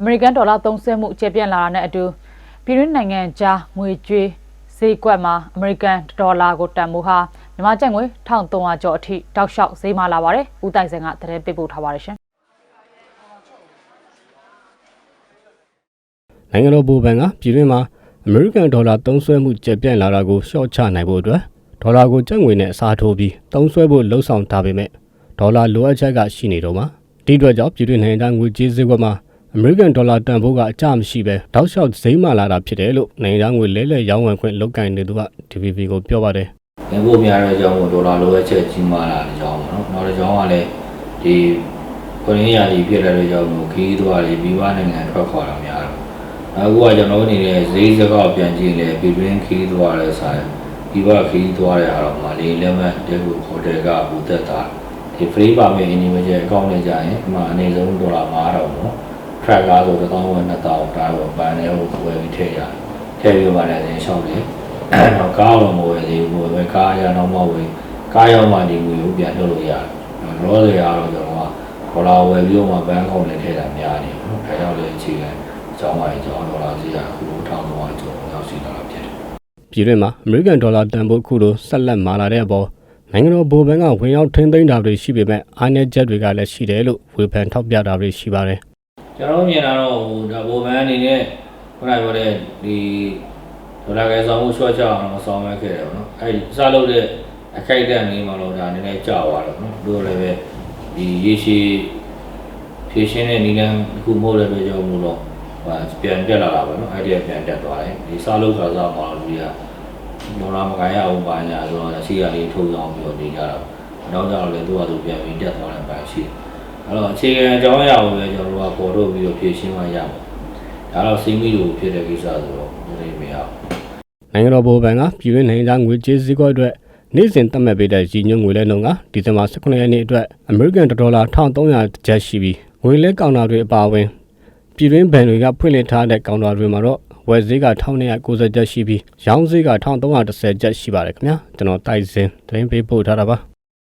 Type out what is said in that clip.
အမေရိကန်ဒေါ်လာသုံးစွဲမှုကျေပြန့်လာတာနဲ့အတူပြည်တွင်းနိုင်ငံကြားငွေကြေးဈေးကွက်မှာအမေရိကန်ဒေါ်လာကိုတန်ဖိုးဟာမြန်မာကျပ်ငွေ1300ကျော်အထိတောက်လျှောက်ဈေးမလာပါတယ်။ဦးတိုင်စင်ကသတင်းပေးပို့ထားပါတယ်ရှင်နိုင်ငံတော်ဗဟိုဘဏ်ကပြည်တွင်းမှာအမေရိကန်ဒေါ်လာသုံးစွဲမှုကျပြန့်လာတာကိုရှော့ချနိုင်ဖို့အတွက်ဒေါ်လာကိုကျပ်ငွေနဲ့အစားထိုးပြီးသုံးစွဲဖို့လှုံ့ဆော်ထားပေမဲ့ဒေါ်လာလိုအပ်ချက်ကရှိနေတော့မှာဒီအတွက်ကြောင့်ပြည်တွင်းနိုင်ငံသားငွေကြေးဈေးကွက်မှာ အမေရိကန်ဒေါ်လာတန်ဖိုးကအကျမရှိပဲတောက်လျှောက်ဈေးမှလာတာဖြစ်တယ်လို့နိုင်ငံသားငွေလဲလှယ်ရောင်းဝယ်ခွင့်လုပ်ကိုင်နေသူက DVB ကိုပြောပါတယ်ငင်ဖို့များတဲ့အကြောင်းကိုဒေါ်လာလိုအပ်ချက်ကြီးမားလာတဲ့အကြောင်းပေါ့နော်နောက်တစ်ကြောင်းကလည်းဒီခရင်းရာကြီးဖြစ်လာတဲ့အကြောင်းကိုခီးသွားလေပြီးွားနိုင်ငံထွက်ခွာတာများတော့အခုကကျွန်တော်နေတဲ့ဈေးစကားပြန်ကြည့်လေပြည်တွင်းခီးသွားလဲဆိုင်ပြီးွားခီးသွားတဲ့အားတော့မလေးလက်မှတ်တဲကိုဟိုတယ်ကဘူသက်တာဒီ free permit individual account နဲ့ကြာရင်အမှအနေဆုံးဒေါ်လာ9000ပေါ့ track ကားဆို1000ဝယ်2000ဒါတော့ဘန်နဲ့ဟိုဝယ်ပြီးထည့်ရတယ်ထည့်ပြီးမှလည်းရှောက်တယ်တော့ကားတော့မဝယ်သေးဘူးပဲကားရတော့မဝယ်ကားရောက်မှဒီငွေကိုပြန်ထုတ်လို့ရတယ်။ရောတွေကတော့ကျွန်တော်ကဒေါ်လာဝယ်ပြီးတော့မှဘဏ်ကောင်နဲ့ထည့်တာများနေဘူး။ဒါကြောင့်လည်းအခြေခံအကြောင်းပါအကြောင်းဒေါ်လာဈေးကအခုထောင်တော့ကျော်ရောက်ရှိလာတာဖြစ်တယ်ပြည်တွင်းမှာအမေရိကန်ဒေါ်လာတန်ဖိုးခုလိုဆက်လက်မာလာတဲ့အပေါ်နိုင်ငံတော်ဗဟိုဘဏ်ကဝင်ရောက်ထိန်းသိမ်းတာတွေရှိပေမဲ့အားနည်းချက်တွေကလည်းရှိတယ်လို့ဝေဖန်ထောက်ပြတာတွေရှိပါတယ်။ ကျွန်တော်မြင်တာတော့ဟိုဒါဘိုဘန်အနေနဲ့ခုနကပြောတဲ့ဒီဒေါ်လာကဲဆောင်မှုရှော့ချအောင်တော့ဆောင်ရွက်ခဲ့တယ်ပေါ့နော်။အဲဒီစလုပ်တဲ့အခိုက်အတန့်လေးမှတော့ဒါနည်းနည်းကြာသွားတယ်နော်။တို့လည်းပဲဒီရေရှည်ဖြည့်ရှင်းတဲ့နည်းလမ်းတစ်ခုမဟုတ်တဲ့အတွက်ကြောင့်မို့လို့ဟာပြန်တက်လာတာပဲနော်။အဲ့ဒီကပြန်တက်သွားတယ်။ဒီစလုပ်ကစားမှာလူတွေကဒေါ်လာမကိုင်းရအောင်ပါညာဆိုတော့ရှိရလေးထုတ်အောင်ပြီးတော့နေကြတာ။နောက်ကြတော့လည်းသူ့ဟာသူပြန်ပြီးတက်သွားတဲ့ပိုင်းရှိတယ်။ အဲ့တော့အခြေခံအကြောင်းအရာကိုပဲကျွန်တော်တို့ကပေါ်ထုတ်ပြီးတော့ဖြည့်ရှင်းမှရမှာ။ဒါတော့စိမိလို့ဖြစ်တဲ့ကိစ္စဆိုတော့ဒီမရဘူး။နိုင်ငံတော်ဗဟိုဘဏ်ကပြည်တွင်းနိုင်ငံသားငွေကြေးစည်းကွက်အတွက်နေ့စဉ်သတ်မှတ်ပေးတဲ့ရည်ညွှန်းငွေလဲနှုန်းကဒီဇင်ဘာ18ရက်နေ့အတွက်အမေရိကန်ဒေါ်လာ1300ကျပ်ရှိပြီးငွေလဲကောင်တာတွေအပါအဝင်ပြည်တွင်းဘဏ်တွေကဖွင့်လှစ်ထားတဲ့ကောင်တာတွေမှာတော့ဝယ်ဈေးက1290ကျပ်ရှိပြီးရောင်းဈေးက1310ကျပ်ရှိပါတယ်ခင်ဗျာကျွန်တော်တိုက်စင်သတင်းပေးပို့ထားတာပါ